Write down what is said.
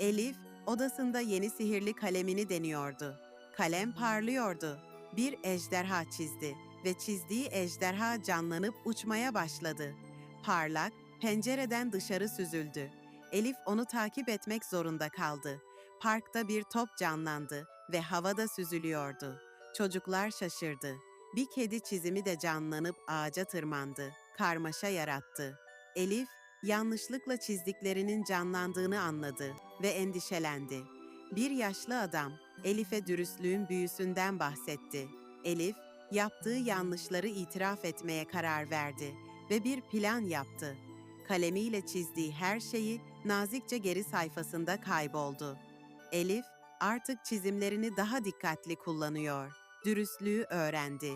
Elif, odasında yeni sihirli kalemini deniyordu. Kalem parlıyordu. Bir ejderha çizdi ve çizdiği ejderha canlanıp uçmaya başladı. Parlak, pencereden dışarı süzüldü. Elif onu takip etmek zorunda kaldı. Parkta bir top canlandı ve havada süzülüyordu. Çocuklar şaşırdı. Bir kedi çizimi de canlanıp ağaca tırmandı. Karmaşa yarattı. Elif, yanlışlıkla çizdiklerinin canlandığını anladı ve endişelendi. Bir yaşlı adam Elif'e dürüstlüğün büyüsünden bahsetti. Elif, yaptığı yanlışları itiraf etmeye karar verdi ve bir plan yaptı. Kalemiyle çizdiği her şeyi nazikçe geri sayfasında kayboldu. Elif artık çizimlerini daha dikkatli kullanıyor. Dürüstlüğü öğrendi.